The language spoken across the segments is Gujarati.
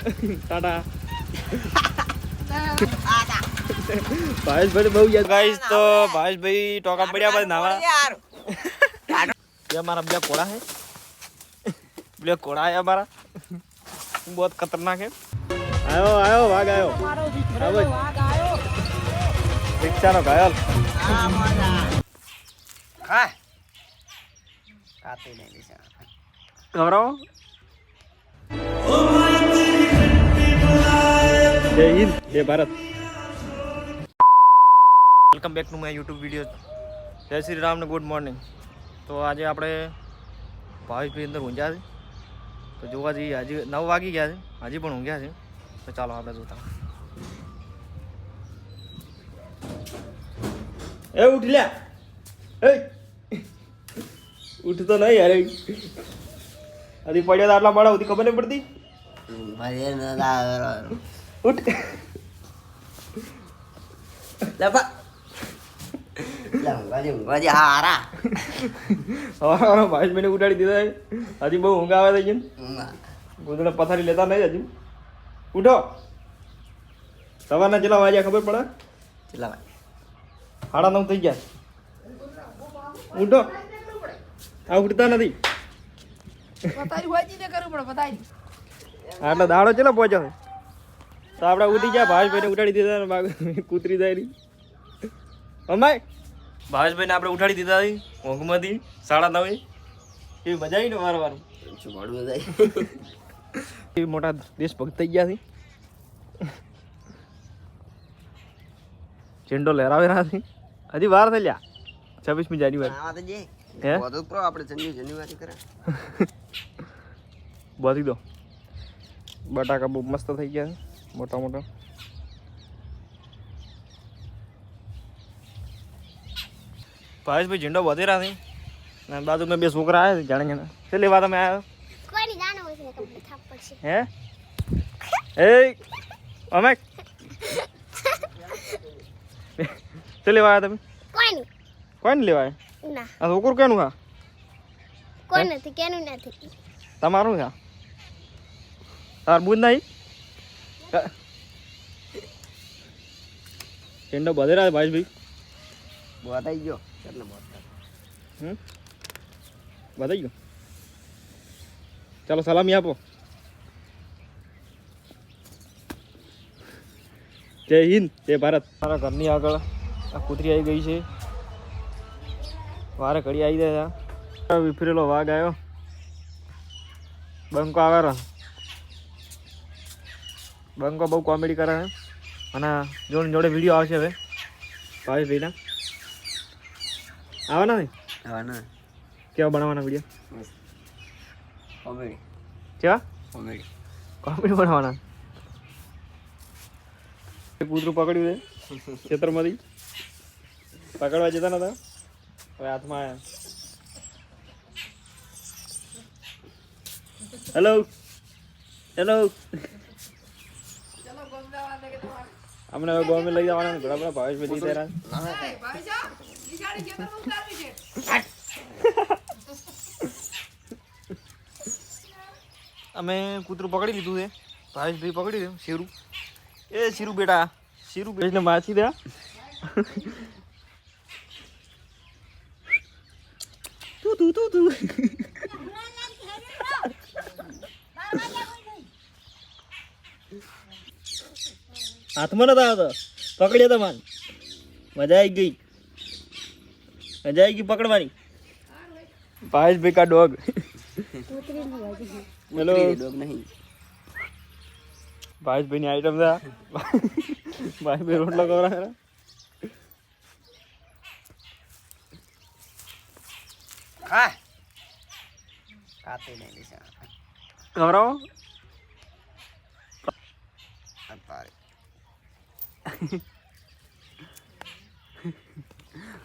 ટાટા. ભાવેશભાઈ બહુ યાદ ગાઈસ તો ભાવેશભાઈ ટોકા પડ્યા પછી નાવા યાર. મારા બીજા કોડા હે. બીજા કોડા આયા મારા બહુ ખતરનાક હે. આયો આયો વાઘ આયો. આવો રિક્ષાનો ઘાયલ. હા કાતે નહીં જય હિન્દ જય Bharat. Welcome back to my YouTube video જય શ્રી રામ ને ગુડ મોર્નિંગ તો આજે આપણે ભાવેશભાઈ અંદર ઊંઘ્યા છે. તો જોવા જઈએ હજી નવ વાગી ગયા છે. હજી પણ ઊંઘ્યા છે. તો ચાલો આપણે જોતા એ ઉઠ લ્યા. એ. ઉઠતો નહીં યાર હજી પડ્યો આટલા માળા સુધી ખબર નહીં પડતી. ઉઠ ઉઠાડી દીધા હજી બહુ ઊંઘ આવે છે ગોદડા પથારી લેતા નહીં હજી ઉઠો સવારના ચેલા વાગ્યા ખબર પડે સાડા નવ થઈ ગયા ઉઠો આ ઉઠતા નથી આટલા દાડો ચેલા પહોંચ્યો છે તો આપણે ઉઠી ગયા. ભાવેશભાઈને ઉઠાડી દીધા ને બાગ કૂતરી જાય અમાય ભાવેશભાઈને આપણે ઉઠાડી દીધા હતી ઊંઘમાંથી સાડા નવે. એવી મજા આવી ને વાર વાર એ મોટા દેશભક્ત થઈ ગયા છે. ચેન્ડો લહેરાવે રહ્યા છે. હજી વાર થઈ લ્યા. છવ્વીસમી જાન્યુઆરી. હે? બાંધી દો. બટાકા બહુ મસ્ત થઈ ગયા છે. મોટા મોટા ભાવેશભાઈ ઝંડો બાંધી રહ્યા છે. બાજુ મેં બે છોકરા આવ્યા છે જાણે જાણે તે વાર તમે આવ્યા હે? એ અમે? તે લેવા આવ્યા તમે? કોઈ નહીં લેવા આવ્યા? ના. આ છોકરું કેનું હા કોઈ નથી કેનું નથી. તમારું હા તાર બુજ નહીં? ટેન્ડો બધે રહ્યા ભાઈ. ભાઈ હમ? બધાઈ ગયો. ચાલો સલામી આપો. જય હિન્દ જય ભારત. મારા ઘરની આગળ આ કૂતરી આવી ગઈ છે. વારે ઘડી આવી ગયા વિફરેલો વાઘ આવ્યો. બંકો આવે બંકો બહુ કોમેડી કરે છે. અને જોડે જોડે વીડિયો આવશે હવે. ભાવેશભાઈના આવવાના ને કેવા બનાવવાના વીડિયો કેવા? કોમેડી બનાવવાના. એક કૂતરું પકડ્યું છે ખેતરમાંથી. પકડવા જતા નતા. હવે હાથમાં આવ્યા હેલો હેલો અમને હવે ગોમે લઈ જવાના ને ઘણા બધા ભાવેશ બધી તેરા અમે કૂતરું પકડી લીધું છે. ભાવેશભાઈ પકડી દે શીરું. એ શીરું બેટા શીરું બેટને માછી દે તું તું તું તું. હાથમાં નતા આવતો. પકડ્યા તો માન. મજા આવી ગઈ. મજા આવી ગઈ પકડવાની. ભાઈ કા ડોગ. મેલો ભાઈ ની આઈટમ છે ભાઈ ભાઈ રોટલો કવરા કવરાવો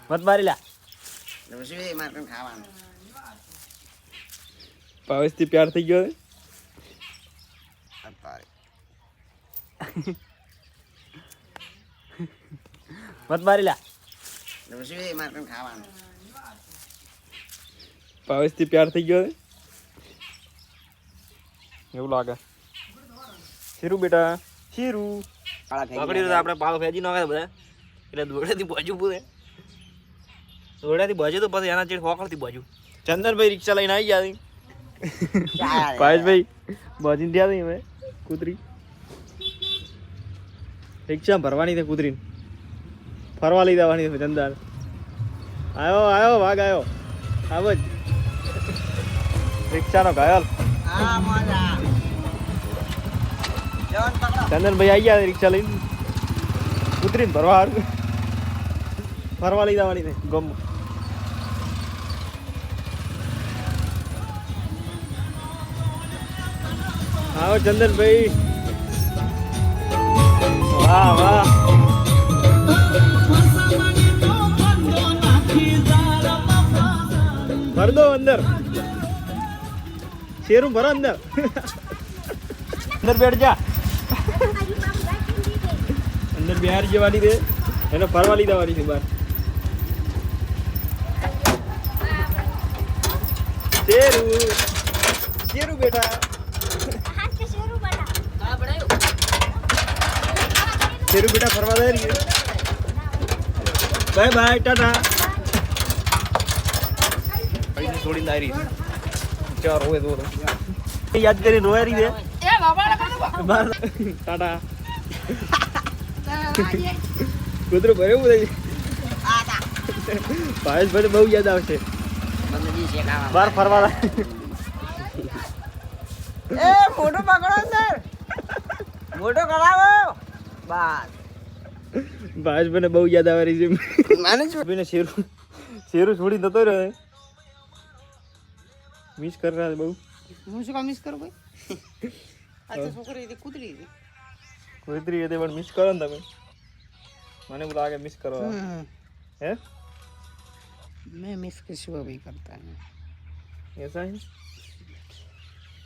મત મારી લા ભાવેશથી પ્યાર થઈ ગયો મત મારી લા ભાવેશથી પ્યાર થઈ ગયો એવું લાગે. શીરું બેટા શીરું. પકડી તો આપણે પાલો ફેજી નાખે બધા. એટલે દોડેથી બાજુ પૂરે દોડેથી બાજુ તો પછી એના ચીડ હોકળથી બાજુ. ચંદનભાઈ રિક્ષા લઈને આવી ગયા. ભાઈ બાજીને ત્યાં હવે કૂતરી. રિક્ષા ભરવાની છે કૂતરીને. ફરવા લઈ જવાની છે ચંદન. આવ્યો આવ્યો વાઘ આવ્યો આવો જ. રિક્ષાનો ઘાયલ. આ મજા. ચંદનભાઈ આવી ગયા રિક્ષા લઈને. ઉતરીને ભરવા ભરવા ફરવા લઈ જવાની છે ગમ. આવો ચંદનભાઈ વાહ વાહ. ભર દો અંદર. શેરું ભરો અંદર. અંદર બેઠ જા. અંદર બિહાર જવાની છે એને ફરવા લઈ દેવાની છે બહાર. શેરું શેરું બેટા. શેરું બેટા ફરવા જાય રહી બાય બાય ટાટા. છોડીને આવી રહી ચાર હોય તો યાદ કરીને રોયા રહી છે. ટાટા. કૂતરું ભરે બધું ભાવેશ ભાઈ બહુ યાદ આવશે. બાર ફરવા. એ મોટો પકડો સર. મોટો કરાવો બસ. ભાવેશ ભાઈને બહુ યાદ આવે રહી છે. માને છું શેરું શેરું છોડી નતો રહ્યો મિસ કર રહ્યા છે બહુ. હું શું કામ મિસ કરું ભાઈ? આ તો છોકરી હતી કૂતરી હતી. કુદરી હતી પણ મિસ કરો તમે. મને એવું લાગે મિસ કરો. હે? મેં મિસ કિસકો ભી કરતા હું એસા હે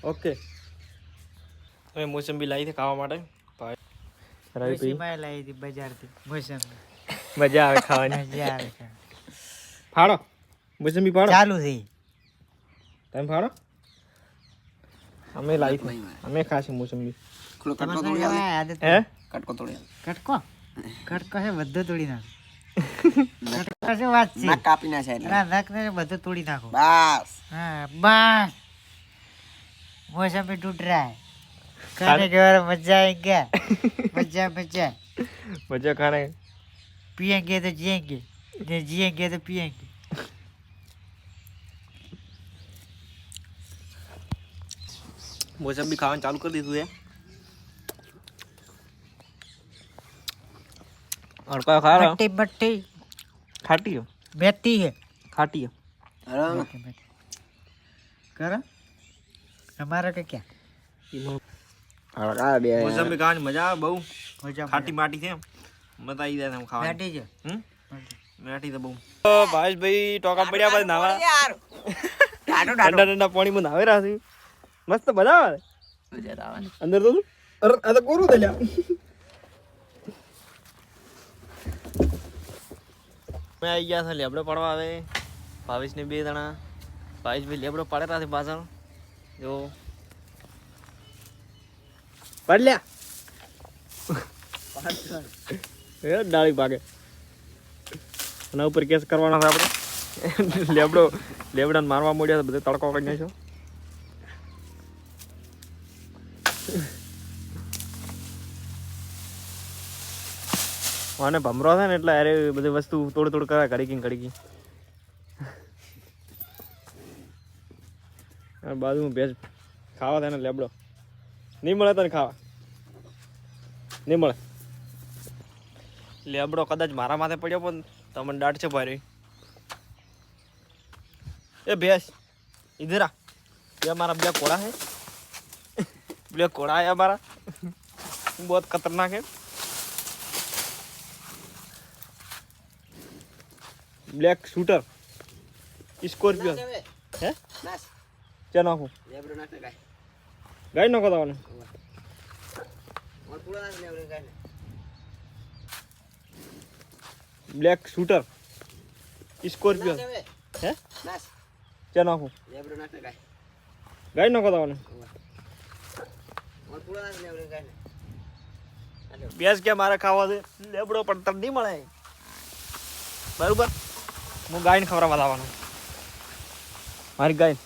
ઓકે અમે મોસંબી લાવી હતી ખાવા માટે. ભાઈ. રવિ લાવી હતી બજારથી. મોસંબી. મજા આવે ખાવાની. મજા આવે ફાડો. મોસંબી ફાડો. ચાલુ થઈ. તમે ફાડો? અમે લાવી છે અમે ખાસી મોસંબી કટકો તોડી હે કટકો તોડી કટકો કટકો છે બધું તોડી નાખો કટકો શું વાત છે નાક કાપી નાખે એટલે ના નખ ને બધું તોડી નાખો બસ હા બસ મોસમી टूट रहा है खाने के बाद मजा आएगा मजा मजा મજા ખાને पियेंगे तो जिएंगे नहीं जिएंगे तो पियेंगे મોસંબી ખાવાનું ચાલુ કરી દીધું એ ખાટી હો બેતી ખાટી હો ખાવાની મજા આવે બહુ. મજા ખાટી માટી છે મજા આવી ખાવા ખાટી તો બહુ. ભાઈ ટોકા પડ્યા પછી નાવા. ઠંડા ઠંડા પાણીમાં નાવે રહ્યા મસ્ત મજા આવે અંદર તો અરે આ તો કોરું થયેલા? મેં આવી ગયા છે લેબડો પડવા આવે ભાવિશ ને બે જણા. ભાવેશભાઈ લેબડો પાડેલા છે પાછળ. જો. પાડ લ્યા. એ ડાળી પાકે એના ઉપર કેસ કરવાનો છે આપણે. લેબડો લેબડાને મારવા મળ્યા બધે તડકો કરી નાખ્યો. અને ભમરો છે ને એટલે અરે બધી વસ્તુ તોડ તોડ કરે ઘડીકી ઘડીકી અને બાજુમાં ભેજ ખાવા થાય ને લેબડો નહીં મળે તને ખાવા નહીં મળે લેબડો કદાચ મારા માથે પડ્યો પણ તમને દાટ છે ભારે એ ભેંસ ઇધર આ ये हमारा भैया कोड़ा है भैया कोड़ा है हमारा बहुत खतरनाक है બ્લેક શૂટર સ્કોર્પિયો હે? ચા નાખો. ગાઈ નાખો તમને બ્લેક શૂટર સ્કોર્પિયો હે? ચા નાખો. ગાઈ નાખો તમને બેસ કે મારે ખાવા દે લેબડો પણ તમને નહીં મળે. બરોબર? હું ગાયને ખવડાવવા લાવવાનું. મારી ગાય.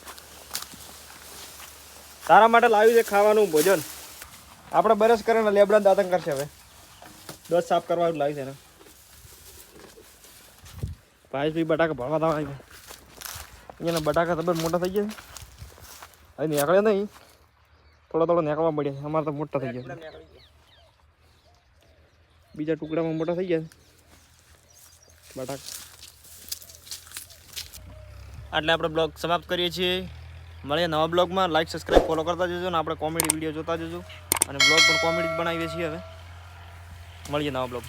તારા માટે લાવ્યું છે ખાવાનું ભોજન. આપણે બરસ કરે ને લેબડા દાતન કરશે હવે. દસ સાફ કરવા લાવી છે ને ભાઈ ભાઈ બટાકા ભણવા આવી અહીંયાના બટાકા તબે મોટા થઈ ગયા હવે નીકળે નહીં. થોડો થોડો નીકળવા મળ્યા અમારે તો મોટા થઈ ગયા બીજા ટુકડામાં મોટા થઈ ગયા બટાકા. એટલે આપણે બ્લોગ સમાપ્ત કરીએ છીએ. મળીએ નવા બ્લોગમાં. લાઈક સબસ્ક્રાઈબ ફોલો કરતા જજો અને આપણે કોમેડી વીડિયો જોતા જજો. અને બ્લોગ પણ કોમેડી જ બનાવીએ છીએ હવે. મળીએ નવા બ્લોગ